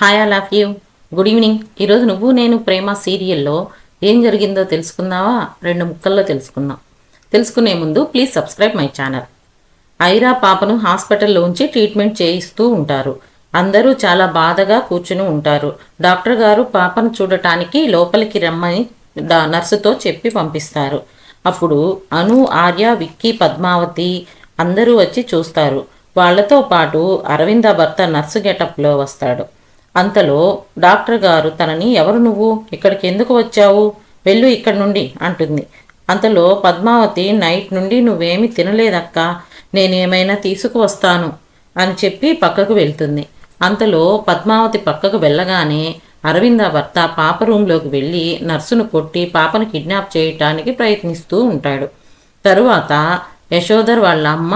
Hi all of you good evening ఈరోజు నువ్వు నేను ప్రేమ సీరియల్లో ఏం జరిగిందో తెలుసుకుందావా? రెండు ముక్కల్లో తెలుసుకుందాం. తెలుసుకునే ముందు please subscribe my channel Aira పాపను హాస్పిటల్లో ఉంచి ట్రీట్మెంట్ చేయిస్తూ ఉంటారు. అందరూ చాలా బాధగా కూర్చుని ఉంటారు. డాక్టర్ గారు పాపను చూడటానికి లోపలికి రమ్మని నర్సుతో చెప్పి పంపిస్తారు. అప్పుడు అను ఆర్య విక్కీ పద్మావతి అందరూ వచ్చి చూస్తారు. వాళ్ళతో పాటు అరవింద భర్త నర్సు గెటప్లో వస్తాడు. అంతలో డాక్టర్ గారు తనని ఎవరు నువ్వు? ఇక్కడికి ఎందుకు వచ్చావు? వెళ్ళు ఇక్కడి నుండి అంటుంది. అంతలో పద్మావతి నైట్ నుండి నువ్వేమి తినలేదక్క. నేనేమైనా తీసుకువస్తాను అని చెప్పి పక్కకు వెళ్తుంది. అంతలో పద్మావతి పక్కకు వెళ్ళగానే అరవింద భర్త పాప రూంలోకి వెళ్ళి నర్సును కొట్టి పాపను కిడ్నాప్ చేయటానికి ప్రయత్నిస్తూ ఉంటాడు. తరువాత యశోదర్ వాళ్ళ అమ్మ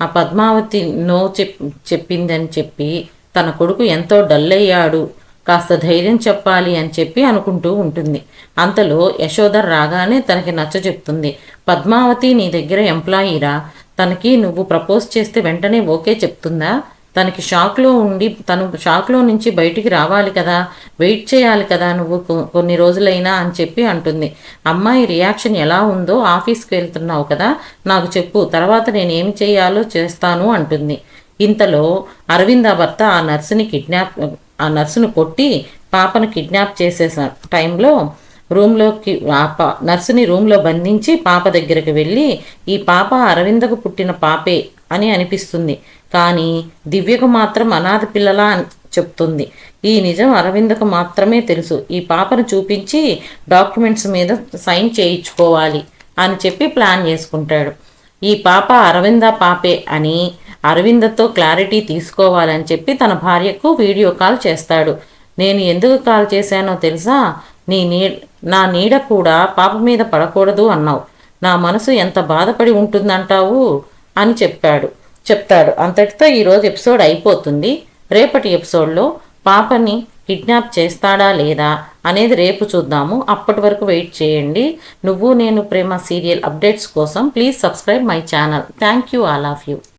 ఆ పద్మావతి నో చెప్ చెప్పిందని చెప్పి తన కొడుకు ఎంతో డల్ అయ్యాడు కాస్త ధైర్యం చెప్పాలి అని చెప్పి అనుకుంటూ ఉంటుంది. అంతలో యశోధర్ రాగానే తనకి నచ్చ చెప్తుంది. పద్మావతి నీ దగ్గర ఎంప్లాయీరా? తనకి నువ్వు ప్రపోజ్ చేస్తే వెంటనే ఓకే చెప్తుందా? తనకి షాక్లో ఉండి తను షాక్లో నుంచి బయటికి రావాలి కదా? వెయిట్ చేయాలి కదా నువ్వు కొన్ని రోజులైనా అని చెప్పి అంటుంది. అమ్మాయి రియాక్షన్ ఎలా ఉందో ఆఫీస్కి వెళ్తున్నావు కదా? నాకు చెప్పు తర్వాత నేను ఏం చేయాలో చేస్తాను అంటుంది. ఇంతలో అరవింద భర్త ఆ నర్సుని కిడ్నాప్ ఆ నర్సును కొట్టి పాపను కిడ్నాప్ చేసే టైంలో రూమ్లోకి ఆ పా నర్సుని రూమ్లో బంధించి పాప దగ్గరికి వెళ్ళి ఈ పాప అరవిందకు పుట్టిన పాపే అని అనిపిస్తుంది. కానీ దివ్యకు మాత్రం అనాథ పిల్లలా చెప్తుంది. ఈ నిజం అరవిందకు మాత్రమే తెలుసు. ఈ పాపను చూపించి డాక్యుమెంట్స్ మీద సైన్ చేయించుకోవాలి అని చెప్పి ప్లాన్ చేసుకుంటాడు. ఈ పాప అరవింద పాపే అని అరవిందతో క్లారిటీ తీసుకోవాలని చెప్పి తన భార్యకు వీడియో కాల్ చేస్తాడు. నేను ఎందుకు కాల్ చేశానో తెలుసా? నీ నీ నా నీడ కూడా పాప మీద పడకూడదు అన్నావు. నా మనసు ఎంత బాధపడి ఉంటుందంటావు? అని చెప్పాడు. చెప్తాడు. అంతటితో ఈరోజు ఎపిసోడ్ అయిపోతుంది. రేపటి ఎపిసోడ్లో పాపని కిడ్నాప్ చేస్తాడా లేదా అనేది రేపు చూద్దాము. అప్పటి వరకు వెయిట్ చేయండి. నువ్వు నేను ప్రేమ సీరియల్ అప్డేట్స్ కోసం please subscribe my channel. Thank you all of you.